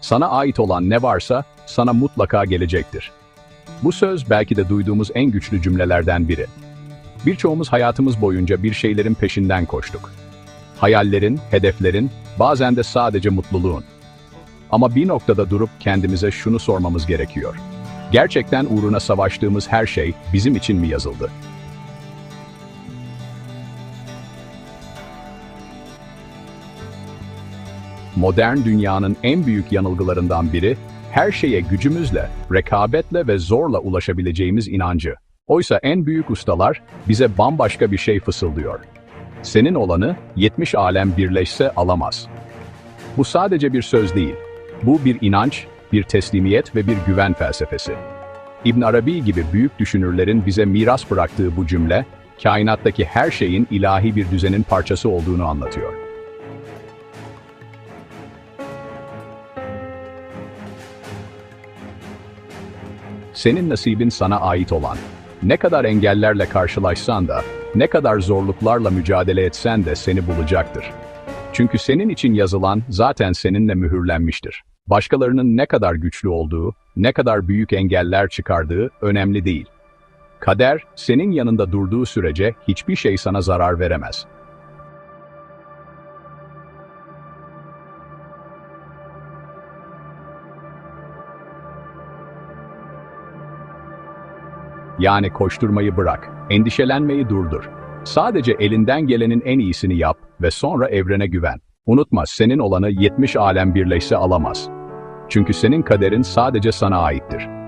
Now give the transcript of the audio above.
Sana ait olan ne varsa sana mutlaka gelecektir. Bu söz belki de duyduğumuz en güçlü cümlelerden biri. Birçoğumuz hayatımız boyunca bir şeylerin peşinden koştuk. Hayallerin, hedeflerin, bazen de sadece mutluluğun. Ama bir noktada durup kendimize şunu sormamız gerekiyor. Gerçekten uğruna savaştığımız her şey bizim için mi yazıldı? Modern dünyanın en büyük yanılgılarından biri, her şeye gücümüzle, rekabetle ve zorla ulaşabileceğimiz inancı. Oysa en büyük ustalar bize bambaşka bir şey fısıldıyor. Senin olanı 70 alem birleşse alamaz. Bu sadece bir söz değil. Bu bir inanç, bir teslimiyet ve bir güven felsefesi. İbn Arabi gibi büyük düşünürlerin bize miras bıraktığı bu cümle, kainattaki her şeyin ilahi bir düzenin parçası olduğunu anlatıyor. Senin nasibin sana ait olan. Ne kadar engellerle karşılaşsan da, ne kadar zorluklarla mücadele etsen de seni bulacaktır. Çünkü senin için yazılan zaten seninle mühürlenmiştir. Başkalarının ne kadar güçlü olduğu, ne kadar büyük engeller çıkardığı önemli değil. Kader, senin yanında durduğu sürece hiçbir şey sana zarar veremez. Yani koşturmayı bırak, endişelenmeyi durdur. Sadece elinden gelenin en iyisini yap ve sonra evrene güven. Unutma senin olanı 70 alem birleşse alamaz. Çünkü senin kaderin sadece sana aittir.